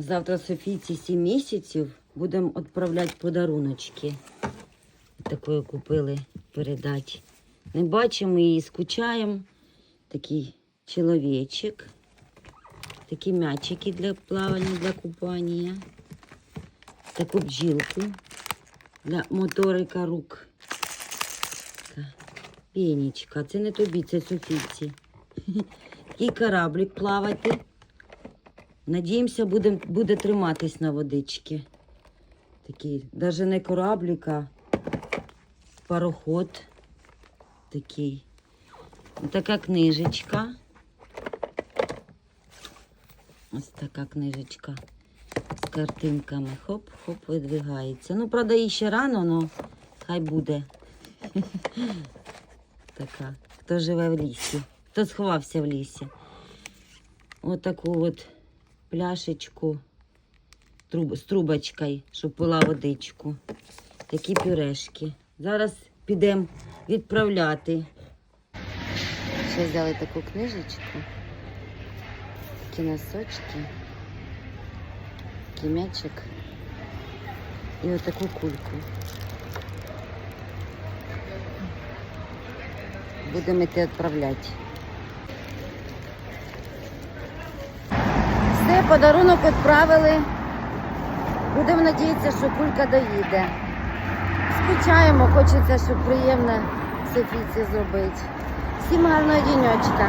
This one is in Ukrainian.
Завтра Софійці 7 місяців. Будемо відправляти подаруночки. Такої купили передати. Не бачимо її, скучаємо. Такий чоловічок. Такі м'ячики для плавання, для купання. Таку бджілку для моторика рук. Така Пенічка. Це не тобі, це Софійці. Такий кораблик плавати. Надіємося, буде, буде триматись на водичці. Такий, навіть не кораблик, а пароход такий. Така книжечка. Ось така книжечка з картинками. Хоп-хоп, видвигається. Ну, правда, їй ще рано, але хай буде. Така. Хто живе в лісі, хто сховався в лісі. Отаку от пляшечку з трубочкою, щоб пила водичку. Такі пюрешки. Зараз підемо відправляти. Ще взяли таку книжечку. Такі носочки. Такий м'ячик. І отаку кульку. Будемо йти відправляти. Подарунок відправили. Будемо надіятися, що кулька доїде. Скучаємо, хочеться, щоб приємно Софійці зробити. Всім гарного діньочка.